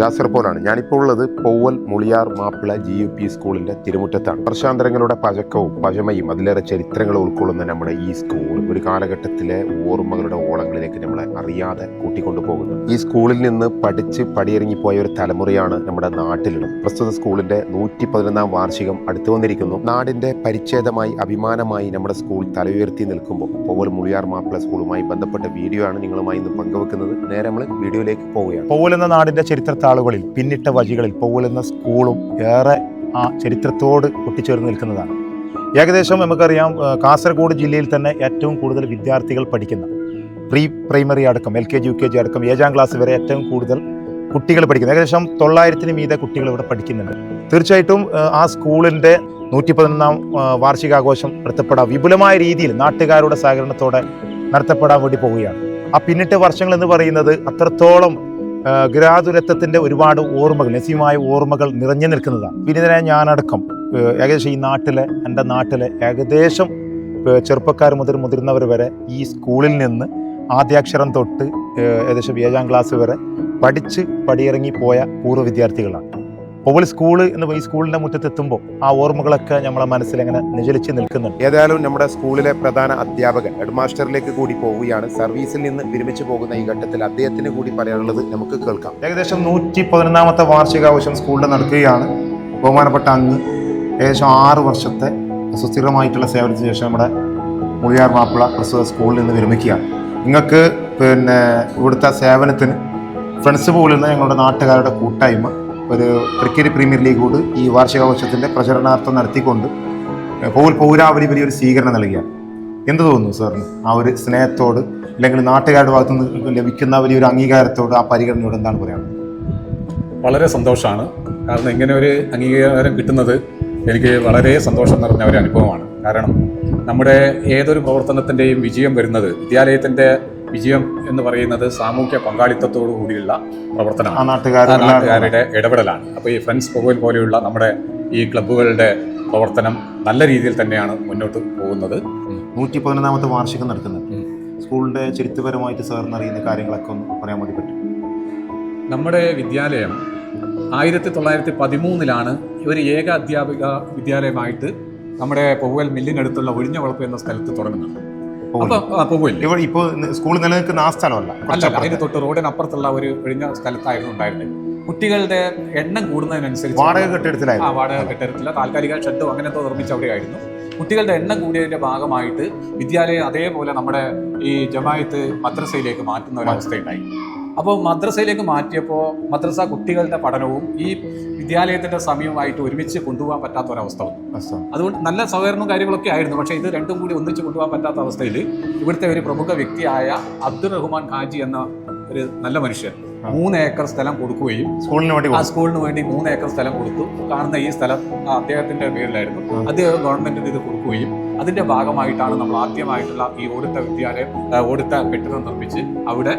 ജാസർ പോലാണ്. ഞാനിപ്പോൾ ഉള്ളത് Povval Muliyar Mappila G U P സ്കൂളിന്റെ തിരുമുറ്റത്താണ്. വർഷാന്തരങ്ങളുടെ പഴക്കവും പഴമയും അതിലേറെ ചരിത്രങ്ങളും ഉൾക്കൊള്ളുന്ന നമ്മുടെ ഈ സ്കൂൾ ഒരു കാലഘട്ടത്തിലെ ഓർമ്മകളുടെ ഓളങ്ങളിലേക്ക് നമ്മളെ അറിയാതെ കൂട്ടിക്കൊണ്ടു പോകുന്നു ഈ സ്കൂളിൽ നിന്ന് പഠിച്ച് പടിയിറങ്ങിപ്പോയ ഒരു തലമുറയാണ് നമ്മുടെ നാട്ടിലുള്ളത്. പ്രസ്തുത സ്കൂളിന്റെ നൂറ്റി പതിനൊന്നാം വാർഷികം അടുത്തു വന്നിരിക്കുന്നു. നാടിന്റെ പരിച്ഛേദമായി അഭിമാനമായി നമ്മുടെ സ്കൂൾ തല ഉയർത്തി നിൽക്കുമ്പോൾ പൗവൽ മുളിയാർ മാപ്പിള സ്കൂളുമായി ബന്ധപ്പെട്ട വീഡിയോ ആണ് നിങ്ങളുമായി ഇന്ന് പങ്കുവെക്കുന്നത്. നേരെ നമ്മൾ വീഡിയോയിലേക്ക് പോവുകയാണ്. പൗവൽ എന്ന നാടിന്റെ ചരിത്രത്താളുകളിൽ പിന്നിട്ട വഴികളിൽ പോകുന്ന സ്കൂളും ഏറെ ആ ചരിത്രത്തോട് ഒട്ടിച്ചേർന്ന് നിൽക്കുന്നതാണ്. ഏകദേശം നമുക്കറിയാം കാസർഗോഡ് ജില്ലയിൽ തന്നെ ഏറ്റവും കൂടുതൽ വിദ്യാർത്ഥികൾ പഠിക്കുന്ന പ്രീ പ്രൈമറി അടക്കം L K G U K G അടക്കം ഏഴാം ക്ലാസ് വരെ ഏറ്റവും കൂടുതൽ കുട്ടികൾ പഠിക്കുന്നത് ഏകദേശം തൊള്ളായിരത്തിന് മീതെ കുട്ടികൾ ഇവിടെ പഠിക്കുന്നുണ്ട്. തീർച്ചയായിട്ടും ആ സ്കൂളിന്റെ നൂറ്റി പതിനൊന്നാം വാർഷികാഘോഷം നടത്തപ്പെടാൻ വിപുലമായ രീതിയിൽ നാട്ടുകാരുടെ സഹകരണത്തോടെ നടത്തപ്പെടാൻ വേണ്ടി പോവുകയാണ്. ആ പിന്നിട്ട വർഷങ്ങൾ എന്ന് പറയുന്നത് അത്രത്തോളം ആ, ഗൃഹാതുരത്വത്തിന്റെ ഒരുപാട് ഓർമ്മകൾ നസീമായ ഓർമ്മകൾ നിറഞ്ഞു നിൽക്കുന്നതാണ്. വിനീതനായ ഞാനടക്കം ഏകദേശം ഈ നാട്ടിലെ എന്റെ നാട്ടിലെ ഏകദേശം ചെറുപ്പക്കാർ മുതൽ മുതിർന്നവർ വരെ ഈ സ്കൂളിൽ നിന്ന് ആദ്യാക്ഷരം തൊട്ട് ഏകദേശം ഏഴാം ക്ലാസ് വരെ പഠിച്ച് പടിയിറങ്ങി പോയ പൂർവ വിദ്യാർത്ഥികളാണ്. പൗൽ സ്കൂൾ എന്ന് ഈ സ്കൂളിന്റെ മുറ്റത്തെത്തുമ്പോൾ ആ ഓർമ്മകളൊക്കെ നമ്മളെ മനസ്സിൽ അങ്ങനെ നിഴലിച്ച് നിൽക്കുന്നുണ്ട്. ഏതായാലും നമ്മുടെ സ്കൂളിലെ പ്രധാന അധ്യാപകൻ ഹെഡ്മാസ്റ്ററിലേക്ക് കൂടി പോവുകയാണ്. സർവീസിൽ നിന്ന് വിരമിച്ചു പോകുന്ന ഈ ഘട്ടത്തിൽ അദ്ദേഹത്തിന് കൂടി പറയാനുള്ളത് നമുക്ക് കേൾക്കാം. ഏകദേശം നൂറ്റി പതിനൊന്നാമത്തെ വാർഷികാവശ്യം സ്കൂളിൽ നടക്കുകയാണ്. ബഹുമാനപ്പെട്ട അങ്ങ് ഏകദേശം ആറ് വർഷത്തെ സുസ്ഥിരമായിട്ടുള്ള സേവനത്തിന് ശേഷം നമ്മുടെ മുളിയാർ മാപ്പിള പ്രസ്തുത സ്കൂളിൽ നിന്ന് വിരമിക്കുകയാണ്. നിങ്ങൾക്ക് പിന്നെ ഇവിടുത്തെ സേവനത്തിന് ഫ്രണ്ട്സ് പോലുള്ള ഞങ്ങളുടെ നാട്ടുകാരുടെ കൂട്ടായ്മ ഒരു ക്രിക്കറ്റ് പ്രീമിയർ ലീഗ് കൂട് ഈ വാർഷികാഘോഷത്തിന്റെ പ്രചരണാർത്ഥം നടത്തിക്കൊണ്ട് പൗൽ പൗരാവലി വലിയൊരു സ്വീകരണം നൽകിയാണ്. എന്ത് തോന്നുന്നു സാറിന്? ആ ഒരു സ്നേഹത്തോട് അല്ലെങ്കിൽ നാട്ടുകാരുടെ ഭാഗത്തു നിന്ന് ലഭിക്കുന്ന വലിയൊരു അംഗീകാരത്തോട് ആ പരിഗണനയോട് എന്താണ് പറയുന്നത് വളരെ സന്തോഷമാണ്. കാരണം ഇങ്ങനെ ഒരു അംഗീകാരം കിട്ടുന്നത് എനിക്ക് വളരെ സന്തോഷം നിറഞ്ഞ ഒരു അനുഭവമാണ്. കാരണം നമ്മുടെ ഏതൊരു പ്രവർത്തനത്തിന്റെയും വിജയം വരുന്നത് വിദ്യാലയത്തിന്റെ വിജയം എന്ന് പറയുന്നത് സാമൂഹ്യ പങ്കാളിത്തത്തോടു കൂടിയുള്ള പ്രവർത്തനമാണ്. നാട്ടുകാരുടെ ഇടപെടലാണ്. അപ്പോൾ ഈ ഫ്രണ്ട്സ് പോകൽ പോലെയുള്ള നമ്മുടെ ഈ ക്ലബ്ബുകളുടെ പ്രവർത്തനം നല്ല രീതിയിൽ തന്നെയാണ് മുന്നോട്ട് പോകുന്നത്. നൂറ്റി പതിനൊന്നാമത്തെ വാർഷികം നടക്കുന്നത് സ്കൂളിന്റെ സ്കൂളിന്റെ ചരിത്രപരമായിട്ട് സാറിന് അറിയുന്ന കാര്യങ്ങളൊക്കെ ഒന്ന് പറയാൻ വേണ്ടി പറ്റും. നമ്മുടെ വിദ്യാലയം ആയിരത്തി തൊള്ളായിരത്തി പതിമൂന്നിലാണ് ഒരു ഏക അധ്യാപിക വിദ്യാലയമായിട്ട് നമ്മുടെ പൊവ്വൽ മില്ലിനടുത്തുള്ള ഒഴിഞ്ഞ വളപ്പ് എന്ന സ്ഥലത്ത് തുടങ്ങുന്നത്. പൊവ്വൽ ഇവിടെ ഇപ്പോൾ സ്കൂൾ നിലനിൽക്കുന്ന ആ സ്ഥലമല്ല. അല്ല അതിന് തൊട്ട് റോഡിനപ്പുറത്തുള്ള ഒരു ഒഴിഞ്ഞ സ്ഥലത്തായിരുന്നു ഉണ്ടായിരുന്നത്. കുട്ടികളുടെ എണ്ണം കൂടുന്നതിനനുസരിച്ച് വാടക കെട്ടിടത്തിലായിരുന്നു. ആ വാടക കെട്ടിടത്തില താൽക്കാലിക ഷെഡോ അങ്ങനത്തെ നിർമ്മിച്ച അവിടെയായിരുന്നു. കുട്ടികളുടെ എണ്ണം കൂടിയതിന്റെ ഭാഗമായിട്ട് വിദ്യാലയം അതേപോലെ നമ്മുടെ ഈ ജമായത്ത് മദ്രസയിലേക്ക് മാറ്റുന്ന ഒരു അവസ്ഥയുണ്ടായി. അപ്പോൾ മദ്രസയിലേക്ക് മാറ്റിയപ്പോൾ മദ്രസ കുട്ടികളുടെ പഠനവും ഈ വിദ്യാലയത്തിന്റെ സമയവുമായിട്ട് ഒരുമിച്ച് കൊണ്ടുപോകാൻ പറ്റാത്ത ഒരവസ്ഥ വന്നു അതുകൊണ്ട് നല്ല സഹകരണവും കാര്യങ്ങളൊക്കെ ആയിരുന്നു. പക്ഷേ ഇത് രണ്ടും കൂടി ഒന്നിച്ച് കൊണ്ടുപോകാൻ പറ്റാത്ത അവസ്ഥയിൽ ഇവിടുത്തെ ഒരു പ്രമുഖ വ്യക്തിയായ അബ്ദുൾ റഹ്മാൻ ഖാജി എന്ന ഒരു നല്ല മനുഷ്യൻ മൂന്ന് ഏക്കർ സ്ഥലം കൊടുക്കുകയും സ്കൂളിന് വേണ്ടി ആ. സ്കൂളിന് വേണ്ടി മൂന്ന് ഏക്കർ സ്ഥലം കൊടുത്തു. കാണുന്ന ഈ സ്ഥലം അദ്ദേഹത്തിന്റെ പേരിലായിരുന്നു. അത് അദ്ദേഹം ഗവൺമെന്റിന് ഇത് കൊടുക്കുകയും അതിന്റെ ഭാഗമായിട്ടാണ് നമ്മൾ ആദ്യമായിട്ടുള്ള ഈ ഓടുത്ത വിദ്യാലയം ഓടുത്ത കെട്ടിടം നിർമ്മിച്ച് അവിടെ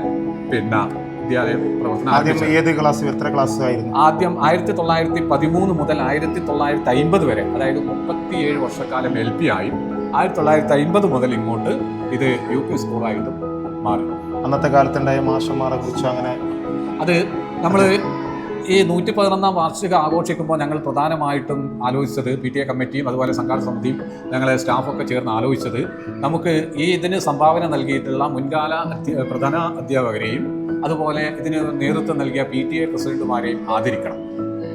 പിന്നെ വിദ്യാലയം പ്രവർത്തനം. ഏത് ക്ലാസ് എത്ര ക്ലാസ് ആയിരുന്നു ആദ്യം ആയിരത്തി തൊള്ളായിരത്തി പതിമൂന്ന് മുതൽ ആയിരത്തി തൊള്ളായിരത്തി അമ്പത് വരെ അതായത് മുപ്പത്തിയേഴ് വർഷക്കാലം എൽ പി ആയി ആയിരത്തി തൊള്ളായിരത്തി അമ്പത് മുതൽ ഇങ്ങോട്ട് ഇത് യു പി സ്കൂളായിട്ടും മാറി അന്നത്തെ കാലത്തുണ്ടായ മാഷന്മാരെ കുറിച്ച് അങ്ങനെ അത് നമ്മൾ ഈ നൂറ്റി പതിനൊന്നാം വാർഷികം ആഘോഷിക്കുമ്പോൾ ഞങ്ങൾ പ്രധാനമായിട്ടും ആലോചിച്ചത് പി ടി എ കമ്മിറ്റിയും അതുപോലെ സംഘാടന സമിതിയും ഞങ്ങളെ സ്റ്റാഫൊക്കെ ചേർന്ന് ആലോചിച്ചത് നമുക്ക് ഈ ഇതിന് സംഭാവന നൽകിയിട്ടുള്ള മുൻകാല പ്രധാന അധ്യാപകരെയും അതുപോലെ ഇതിന് നേതൃത്വം നൽകിയ പി ടി എ പ്രസിഡന്റുമാരെയും ആദരിക്കണം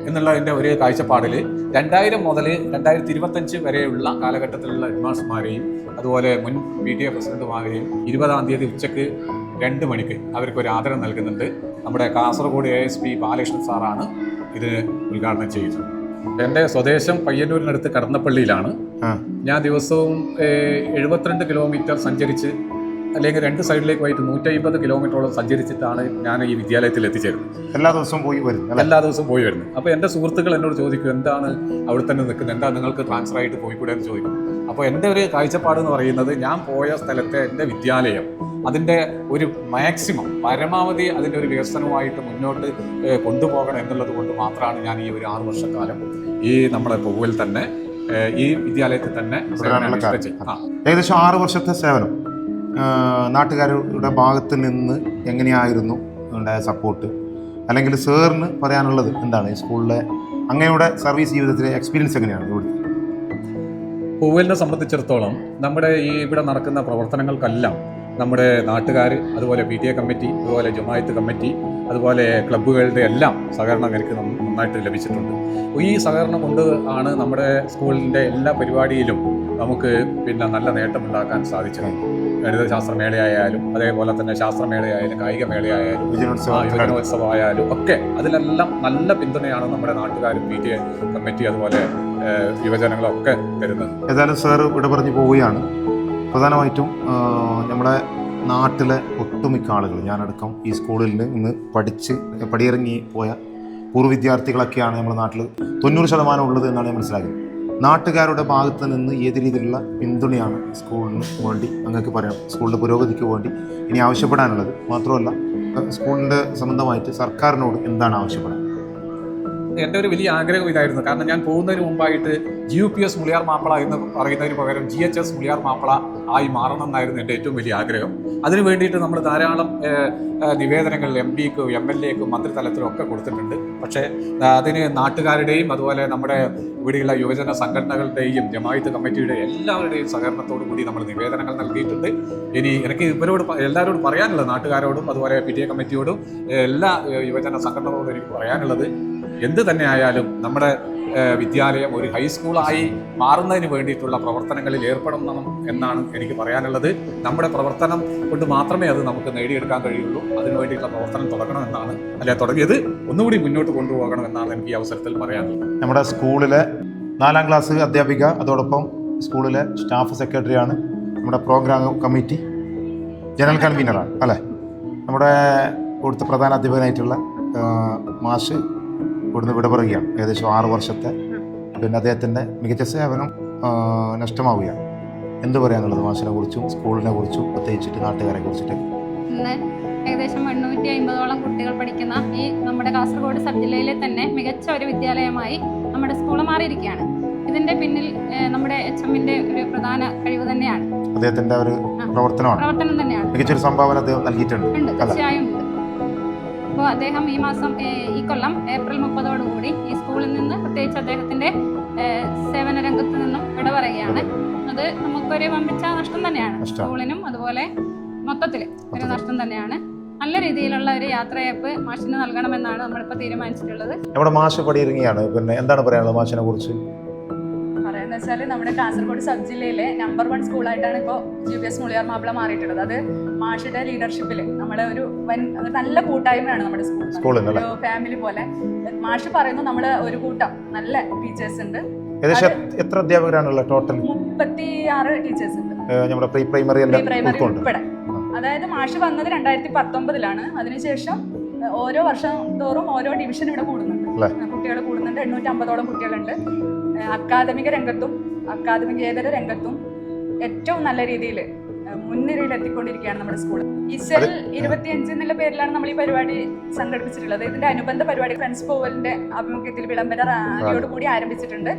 എന്നുള്ളതിന്റെ ഒരു കാഴ്ചപ്പാടിൽ രണ്ടായിരം മുതൽ രണ്ടായിരത്തി ഇരുപത്തഞ്ച് വരെയുള്ള കാലഘട്ടത്തിലുള്ള ഹെഡ്മാസ്റ്റർമാരെയും അതുപോലെ മുൻ പി ടി എ പ്രസിഡന്റുമാരെയും ഇരുപതാം തീയതി ഉച്ചയ്ക്ക് രണ്ട് മണിക്ക് അവർക്ക് ഒരു ആദരം നൽകുന്നുണ്ട്. നമ്മുടെ Kasaragod A S P Balakrishnan സാറാണ് ഇത് ഉദ്ഘാടനം ചെയ്തത്. എന്റെ സ്വദേശം പയ്യന്നൂരിനടുത്ത് കടന്നപ്പള്ളിയിലാണ്. ഞാൻ ദിവസവും എഴുപത്തിരണ്ട് കിലോമീറ്റർ സഞ്ചരിച്ച് അല്ലെങ്കിൽ രണ്ട് സൈഡിലേക്ക് പോയിട്ട് നൂറ്റമ്പത് കിലോമീറ്ററോളം സഞ്ചരിച്ചിട്ടാണ് ഞാൻ ഈ വിദ്യാലയത്തിൽ എത്തിച്ചേരുന്നത്. എല്ലാ ദിവസവും പോയി വരുന്നത് എല്ലാ ദിവസവും പോയി വരുന്നത് അപ്പോൾ എന്റെ സുഹൃത്തുക്കൾ എന്നോട് ചോദിക്കും എന്താണ് അവിടെ തന്നെ നിൽക്കുന്നത്? എന്താ നിങ്ങൾക്ക് ട്രാൻസ്ഫർ ആയിട്ട് പോയിക്കൂടെ? എന്ന് ചോദിക്കും. അപ്പോൾ എന്റെ ഒരു കാഴ്ചപ്പാട് എന്ന് പറയുന്നത് ഞാൻ പോയ സ്ഥലത്തെ എന്റെ വിദ്യാലയം അതിന്റെ ഒരു മാക്സിമം പരമാവധി അതിന്റെ ഒരു വികസനവുമായിട്ട് മുന്നോട്ട് കൊണ്ടുപോകണം എന്നുള്ളത് കൊണ്ട് മാത്രമാണ് ഞാൻ ഈ ഒരു ആറു വർഷക്കാലം ഈ നമ്മളെ പൊവ്വൽ തന്നെ ഈ വിദ്യാലയത്തിൽ തന്നെ ഏകദേശം ആറ് വർഷത്തെ സേവനം. നാട്ടുകാരുടെ ഭാഗത്ത് നിന്ന് എങ്ങനെയായിരുന്നു ഉണ്ടായ സപ്പോർട്ട് അല്ലെങ്കിൽ സാറിന് പറയാനുള്ളത് എന്താണ്? ഈ സ്കൂളിലെ അങ്ങയുടെ സർവീസ് ജീവിതത്തിലെ എക്സ്പീരിയൻസ് എങ്ങനെയാണ് ഇവിടുത്തെ? പൂവലിനെ സംബന്ധിച്ചിടത്തോളം നമ്മുടെ ഈ ഇവിടെ നടക്കുന്ന പ്രവർത്തനങ്ങൾക്കെല്ലാം നമ്മുടെ നാട്ടുകാർ അതുപോലെ പി ടി എ കമ്മിറ്റി അതുപോലെ ജമായത്ത് കമ്മിറ്റി അതുപോലെ ക്ലബ്ബുകളുടെ എല്ലാം സഹകരണം എനിക്ക് നന്നായിട്ട് ലഭിച്ചിട്ടുണ്ട്. ഈ സഹകരണം കൊണ്ട് ആണ് നമ്മുടെ സ്കൂളിന്റെ എല്ലാ പരിപാടിയിലും നമുക്ക് പിന്നെ നല്ല നേട്ടമുണ്ടാക്കാൻ സാധിച്ചിട്ടുണ്ട് ഗണിതശാസ്ത്രമേളയായാലും അതേപോലെ തന്നെ ശാസ്ത്രമേളയായാലും കായിക മേളയായാലും യുവജനോത്സവം യുവജനോത്സവമായാലും ഒക്കെ അതിലെല്ലാം നല്ല പിന്തുണയാണ് നമ്മുടെ നാട്ടുകാരും പി ടി എ കമ്മിറ്റി അതുപോലെ യുവജനങ്ങളൊക്കെ തരുന്നത്. ഏതായാലും സാർ ഇവിടെ പറഞ്ഞു പോവുകയാണ്. പ്രധാനമായിട്ടും നമ്മുടെ നാട്ടിലെ ഒട്ടുമിക്ക ആളുകൾ ഞാനടക്കം ഈ സ്കൂളിൽ നിന്ന് പഠിച്ച് പടിയിറങ്ങി പോയ പൂർവ വിദ്യാർത്ഥികളൊക്കെയാണ് നമ്മുടെ നാട്ടിൽ തൊണ്ണൂറ് ശതമാനം ഉള്ളത് എന്നാണ് ഞാൻ മനസ്സിലാക്കിയത് നാട്ടുകാരുടെ ഭാഗത്ത് നിന്ന് ഏത് രീതിയിലുള്ള പിന്തുണയാണ് സ്കൂളിന് വേണ്ടി അങ്ങക്ക് പറയാം. സ്കൂളിന്റെ പുരോഗതിക്ക് വേണ്ടി ഇനി ആവശ്യപ്പെടാനുള്ളത്. മാത്രമല്ല സ്കൂളിന്റെ സംബന്ധമായിട്ട് സർക്കാരിനോട് എന്താണ് ആവശ്യപ്പെടാൻ? എന്റെ ഒരു വലിയ ആഗ്രഹം ഇതായിരുന്നു. കാരണം ഞാൻ പോകുന്നതിന് മുമ്പായിട്ട് G U P S Muliyar Mappila എന്ന് പറയുന്നതിന് പകരം G H S Muliyar Mappila ആയി മാറണം എന്നായിരുന്നു എന്റെ ഏറ്റവും വലിയ ആഗ്രഹം. അതിനു വേണ്ടിയിട്ട് നമ്മൾ ധാരാളം നിവേദനങ്ങൾ എം പിക്കും എം എൽ എക്കും മന്ത്രിതലത്തിലും ഒക്കെ കൊടുത്തിട്ടുണ്ട്. പക്ഷേ അതിന് നാട്ടുകാരുടെയും അതുപോലെ നമ്മുടെ ഇവിടെയുള്ള യുവജന സംഘടനകളുടെയും ജമായത്ത് കമ്മിറ്റിയുടെയും എല്ലാവരുടെയും സഹകരണത്തോടു കൂടി നമ്മൾ നിവേദനങ്ങൾ നൽകിയിട്ടുണ്ട്. ഇനി എനിക്ക് ഇവരോട് എല്ലാവരോടും പറയാനുള്ളത് നാട്ടുകാരോടും അതുപോലെ പി ടി എ കമ്മിറ്റിയോടും എല്ലാ യുവജന സംഘടനകളോടും എനിക്ക് പറയാനുള്ളത് എന്ത് തന്നെ ആയാലും നമ്മുടെ വിദ്യാലയം ഒരു ഹൈസ്കൂളായി മാറുന്നതിന് വേണ്ടിയിട്ടുള്ള പ്രവർത്തനങ്ങളിൽ ഏർപ്പെടണം എന്നാണ് എനിക്ക് പറയാനുള്ളത്. നമ്മുടെ പ്രവർത്തനം കൊണ്ട് മാത്രമേ അത് നമുക്ക് നേടിയെടുക്കാൻ കഴിയുള്ളൂ. അതിനു വേണ്ടിയിട്ടുള്ള പ്രവർത്തനം തുടങ്ങണമെന്നാണ് അല്ലെ? തുടങ്ങിയത് ഒന്നുകൂടി മുന്നോട്ട് കൊണ്ടുപോകണം എന്നാണ് എനിക്ക് ഈ അവസരത്തിൽ പറയാനുള്ളത്. നമ്മുടെ സ്കൂളിലെ നാലാം ക്ലാസ് അധ്യാപിക അതോടൊപ്പം സ്കൂളിലെ സ്റ്റാഫ് സെക്രട്ടറിയാണ് നമ്മുടെ പ്രോഗ്രാം കമ്മിറ്റി ജനറൽ കൺവീനറാണ് അല്ലേ? നമ്മുടെ ഇവിടുത്തെ പ്രധാന അധ്യാപകനായിട്ടുള്ള മാഷ് ഇവിടുന്ന് വിട പറയുകയാണ് ഏകദേശം ആറ് വർഷത്തെ പിന്നെ അദ്ദേഹത്തിന്റെ മികച്ച സേവനം നഷ്ടമാവുകയാണ്. എന്ത് പറയാനുള്ളത് മാഷിനെ കുറിച്ചും സ്കൂളിനെ കുറിച്ചും പ്രത്യേകിച്ചിട്ട് നാട്ടുകാരെ കുറിച്ചിട്ടൊക്കെ ഇന്ന് ഏകദേശം എണ്ണൂറ്റി അമ്പതോളം കുട്ടികൾ പഠിക്കുന്ന ഈ നമ്മുടെ കാസർഗോഡ് സബ് ജില്ലയിലെ തന്നെ മികച്ച ഒരു വിദ്യാലയമായി നമ്മുടെ സ്കൂൾ മാറിയിരിക്കുകയാണ്. ഇതിന്റെ പിന്നിൽ നമ്മുടെ എച്ച് എമ്മിന്റെ ഒരു പ്രധാന കഴിവ് തന്നെയാണ്. അദ്ദേഹത്തിന്റെ ഒരു പ്രവർത്തനമാണ്. പ്രവർത്തനം തന്നെയാണ്. മികച്ചൊരു സംഭാവന അദ്ദേഹം നൽകിയിട്ടുണ്ട്. തീർച്ചയായും. അപ്പോൾ അദ്ദേഹം ഈ മാസം ഈ കൊല്ലം ഏപ്രിൽ മുപ്പതോടുകൂടി ഈ സ്കൂളിൽ നിന്ന് പ്രത്യേകിച്ച് അദ്ദേഹത്തിന്റെ ഏഹ്, സേവന രംഗത്ത് നിന്നും വിട പറയുകയാണ് അത് നമുക്കൊരു വമ്പിച്ച നഷ്ടം തന്നെയാണ്. സ്കൂളിനും അതുപോലെ മൊത്തത്തിൽ ഒരു നഷ്ടം തന്നെയാണ്. നല്ല രീതിയിലുള്ള ഒരു യാത്രയപ്പ് മാഷിന് നൽകണമെന്നാണ് നമ്മളിപ്പോൾ തീരുമാനിച്ചിട്ടുള്ളത്. നമ്മുടെ മാഷ് പടിയിറങ്ങിയാണ് പിന്നെ എന്താണ് പറയാനുള്ളത് മാഷിനെ കുറിച്ച്? പറയാന്ന് വെച്ചാൽ നമ്മുടെ കാസർഗോഡ് സബ് ജില്ലയിലെ നമ്പർ വൺ സ്കൂളായിട്ടാണ് ഇപ്പോൾ G P S Muliyar Mappila മാറിയിട്ടുള്ളത്. അത് മാഷിയുടെ ലീഡർഷിപ്പിൽ നമ്മുടെ ഒരു വൻ നല്ല കൂട്ടായ്മയാണ് നമ്മുടെ സ്കൂൾ ഒരു ഫാമിലി പോലെ. മാഷ് പറയുന്നു നമ്മൾ ഒരു കൂട്ടം നല്ല ടീച്ചേഴ്സ് ഉണ്ട്. ഏകദേശം എത്ര- അധ്യാപകരാണുള്ളത് ടോട്ടൽ മുപ്പത്തി ആറ് ടീച്ചേഴ്സ് ഉണ്ട് നമ്മുടെ പ്രീ പ്രൈമറി ഉൾപ്പെടെ. അതായത് മാഷ് വന്നത് രണ്ടായിരത്തി പത്തൊമ്പതിലാണ് അതിനുശേഷം ഓരോ വർഷം തോറും ഓരോ ഡിവിഷൻ ഇവിടെ കൂടുന്നുണ്ട്? കുട്ടികൾ കൂടുന്നുണ്ട്. എണ്ണൂറ്റി അമ്പതോളം കുട്ടികളുണ്ട് അക്കാദമിക രംഗത്തും അക്കാദമികേതര രംഗത്തും ഏറ്റവും നല്ല രീതിയിൽ മുൻനിരയിൽ എത്തിക്കൊണ്ടിരിക്കുകയാണ് നമ്മുടെ സ്കൂൾ. ഇസൽ ഇരുപത്തിയഞ്ച് എന്നുള്ള പേരിലാണ് നമ്മൾ ഈ പരിപാടി സംഘടിപ്പിച്ചിട്ടുള്ളത്. ഇതിന്റെ അനുബന്ധ പരിപാടി ഫ്രണ്ട്സ് പോവലിന്റെ ആഭിമുഖ്യത്തിൽ വിളംബര റാലിയോട് കൂടി ആരംഭിച്ചിട്ടുണ്ട്.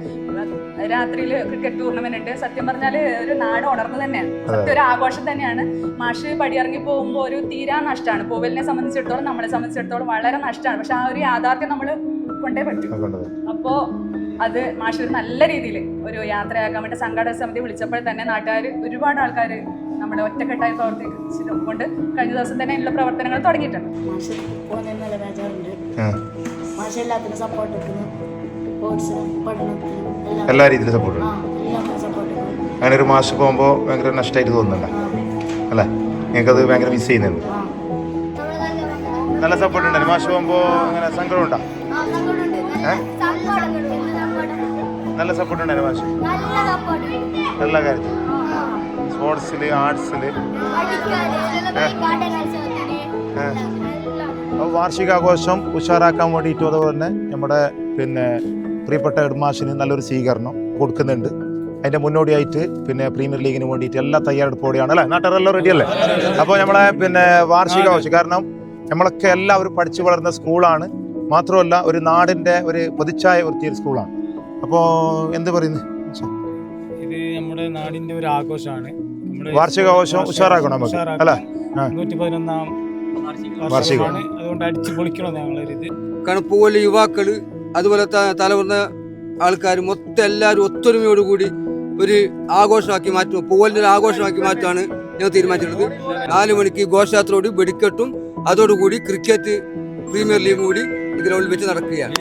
രാത്രിയിൽ ക്രിക്കറ്റ് ടൂർണമെന്റ് ഉണ്ട്. സത്യം പറഞ്ഞാൽ ഒരു നാട് ഉണർന്നു തന്നെയാണ്. സത്യം ഒരു ആഘോഷം തന്നെയാണ്. മാഷ് പടിയിറങ്ങി പോകുമ്പോൾ ഒരു തീരാ നഷ്ടമാണ് പോവലിനെ സംബന്ധിച്ചിടത്തോളം നമ്മളെ സംബന്ധിച്ചിടത്തോളം വളരെ നഷ്ടമാണ് പക്ഷെ ആ ഒരു യാഥാർത്ഥ്യം നമ്മൾ കൊണ്ടേ പറ്റും. അപ്പോ അപ്പോൾ അത് മാഷ് ഒരു നല്ല രീതിയിൽ ഒരു യാത്രയാക്കാൻ വേണ്ടി സംഘാടക സമിതി വിളിച്ചപ്പോൾ തന്നെ നാട്ടുകാർ ഒരുപാട് ആൾക്കാർ നമ്മുടെ ഒറ്റക്കെട്ടായി പ്രവർത്തിച്ചുകൊണ്ട് കഴിഞ്ഞ ദിവസം തന്നെ അതിനുള്ള പ്രവർത്തനങ്ങൾ തുടങ്ങിയിട്ടുണ്ട്. നല്ല എല്ലാത്തിനും സപ്പോർട്ട് എല്ലാം എല്ലാ രീതിയിലും സപ്പോർട്ട് അങ്ങനെ ഒരു മാഷ് പോകുമ്പോൾ ഭയങ്കര നഷ്ടമായിട്ട് തോന്നുന്നുണ്ട്? അല്ലേ? നിങ്ങൾക്കത് ഭയങ്കര മിസ് ചെയ്യുന്നുണ്ട്. നല്ല സപ്പോർട്ട് ഉണ്ട് മാഷ് പോകുമ്പോൾ അങ്ങനെ സങ്കടം ഉണ്ടോ? നല്ല സപ്പോർട്ട് ഒരു മാഷ്? എല്ലാ കാര്യത്തിലും. സ്പോർട്സിൽ ആർട്സിൽ അപ്പോൾ വാർഷികാഘോഷം ഉഷാറാക്കാൻ വേണ്ടിയിട്ടും അതുപോലെ തന്നെ നമ്മുടെ പിന്നെ പ്രിയപ്പെട്ട ഹെഡ്മാഷിന് നല്ലൊരു സ്വീകരണം കൊടുക്കുന്നുണ്ട്. അതിന്റെ മുന്നോടിയായിട്ട് പിന്നെ പ്രീമിയർ ലീഗിന് വേണ്ടിയിട്ട് എല്ലാ തയ്യാറെടുപ്പോടെയാണ് അല്ലേ? നാട്ടുകാരെല്ലാം റെഡി അല്ലേ? അപ്പോൾ നമ്മളെ പിന്നെ വാർഷികാഘോഷം കാരണം നമ്മളൊക്കെ എല്ലാവരും പഠിച്ചു വളർന്ന സ്കൂളാണ്. മാത്രമല്ല ഒരു നാടിന്റെ ഒരു പൊതിച്ചായ വൃത്തിയൊരു സ്കൂളാണ്. അപ്പോൾ എന്ത് പറയുന്നു? ഇത് നമ്മുടെ നാടിന്റെ ഒരു ആഘോഷമാണ്. വാർഷിക വാർഷികാഘോഷം ഉഷാറാക്കണം നമുക്ക്. അല്ലേ. നൂറ്റി പതിനൊന്നാം വാർഷികം. വാർഷികമാണ് അതുകൊണ്ട് അടിച്ചു പൊളിക്കണം ഞങ്ങളൊരിത് യുവാക്കൾ പൂവല്ല അതുപോലെ തലമുറ ആൾക്കാർ മൊത്തം എല്ലാവരും ഒത്തൊരുമയോടുകൂടി ഒരു ആഘോഷമാക്കി മാറ്റും. പൂവലിന്റെ ഒരു ആഘോഷമാക്കി മാറ്റാണ് ഞങ്ങൾ തീരുമാനിച്ചിട്ടുള്ളത്. നാല് മണിക്ക് ഘോഷയാത്രയോട് വെടിക്കെട്ടും അതോടുകൂടി ക്രിക്കറ്റ് പ്രീമിയർ ലീഗും കൂടി ഗ്രൗണ്ടിൽ വെച്ച് നടക്കുകയാണ്.